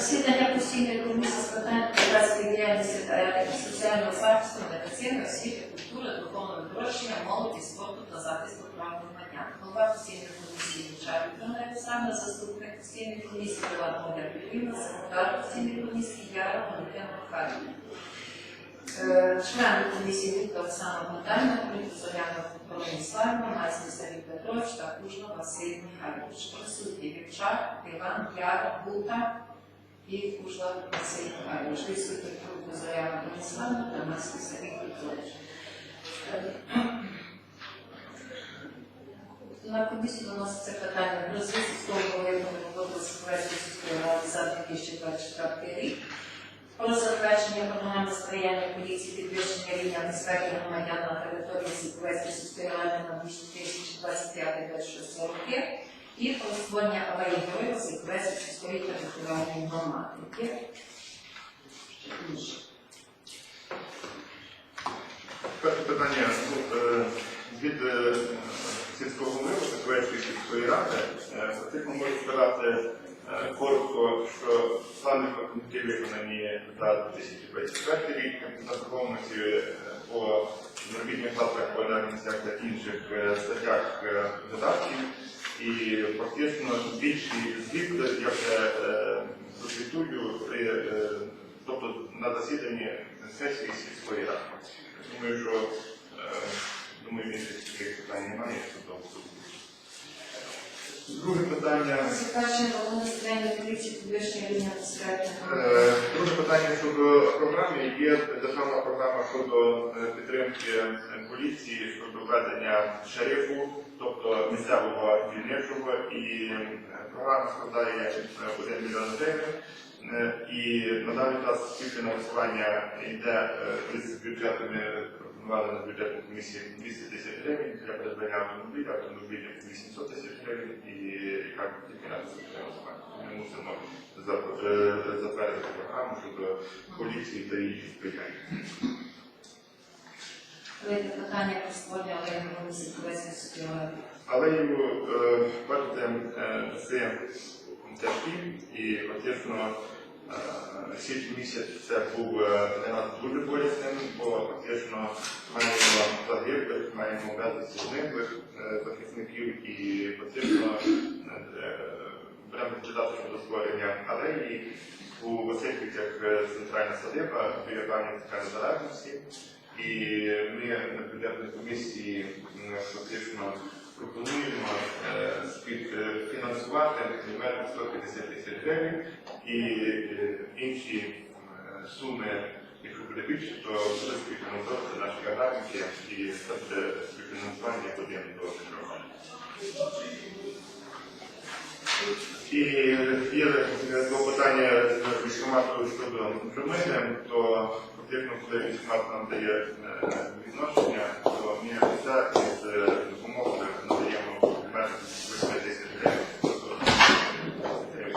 Засідання постійної комісії з питань громадської діяльності та соціального захисту, медицини, освіти, культури, духовного вирощення, молоді, спорту та захисту прав громадян. Голова постійної комісії Вікторина Олександра, заступник постійної комісії Пилат Моля Петрівна, секретар постійної комісії Яра Валентина Михайлівна. Е, Члени комісії Віктор Оксана Богдана, Зоряна Промиславна, Майський Сергій Петрович та Кужна Василь Михайлович. Присутні Вівчар, Іван, Яра, Бута і Кужна Василь Михайлович. Відсутні групи Зоряна Промиславна та Майський Сергій Петрович. Е, На комісію виноситься питання про звіт сільського голови роботи Сільської сільської ради за 2024 рік про затвердження програми сприяння поліції підвищення рівня безпеки громадян на території Сільської сільської ради на 2025-2026 роки і про створення алеї героїв Сільської сільської територіальної громади. Є ще інше. Перше питання ну, е, від е, сільського голови Секретарської сільської ради. Е, Фактично можу сказати е, коротко, що плани показники виконані за 2024 рік на законності е, по заробітних платах по енергоносіях та інших е, статтях е, додатків. І фактично більший звіт я вже е, при е, тобто на засіданні сесії сільської ради. Думаю, що е, думаю, інших таких питань немає щодо суду. Друге питання. Друге питання щодо програми. Є державна програма щодо підтримки поліції щодо введення шерифу, тобто місцевого дільничого, і е, програма складає е, 1 мільйон гривень. Е, І на даний час тільки висування йде е, з бюджету. Ми пропонували на бюджетній комісії 200 тисяч гривень для придбання автомобіля, автомобіля 800 тисяч гривень і яка тільки на висування. Ми мусимо е, затвердити програму щодо поліції та її сприяння. Третє питання про створення Сільської сільської ради. Але його, е, бачите, е, це тяжкі і фактично е, січень місяць це був для нас дуже болісним, бо фактично маємо загиблих, маємо зниклих е, захисників і е, беремо розглядати щодо створення алеї у Васильівцях е, центральна садиба біля пам'ятника незалежності. І ми на бюджетній комісії фактично пропонуємо е, співфінансувати примерно 150 тисяч гривень і е, інші суми, якщо буде більше, то буде співфінансувати наші аграрники і буде співфінансування один до трьох. І є е, клопотання з військомату щодо Жемини, то фактично, коли військомат нам дає е, відношення, то ми це із е, допомогою надаємо примерно 8 тисяч гривень. Е,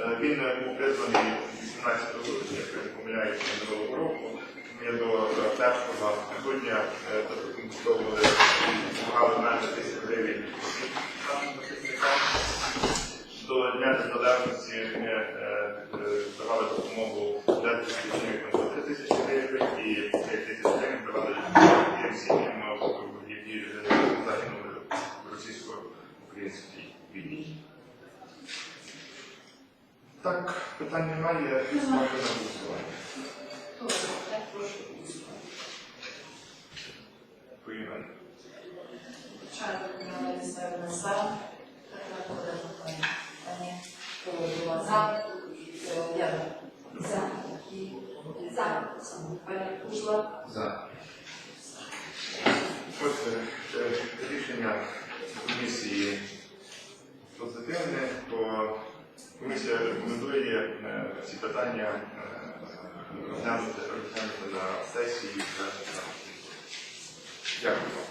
Е, Він е, був призваний 18 грудня, якщо не помиляюся, минулого року. До е, першого грудня е, запропонували допомагали менше тисяч гривень нашим захисникам. До Дня Незалежності е, е, давали допомогу для захисникам 3 тисячі гривень і 5 тисяч гривень давали тим сім'ям, які загинули в російсько-українській війні. Так, питань немає, ставлю на голосування. За. Отже, е, рішення комісії позитивне, то комісія рекомендує е, ці питання е, розглянути на сесії. Дякую.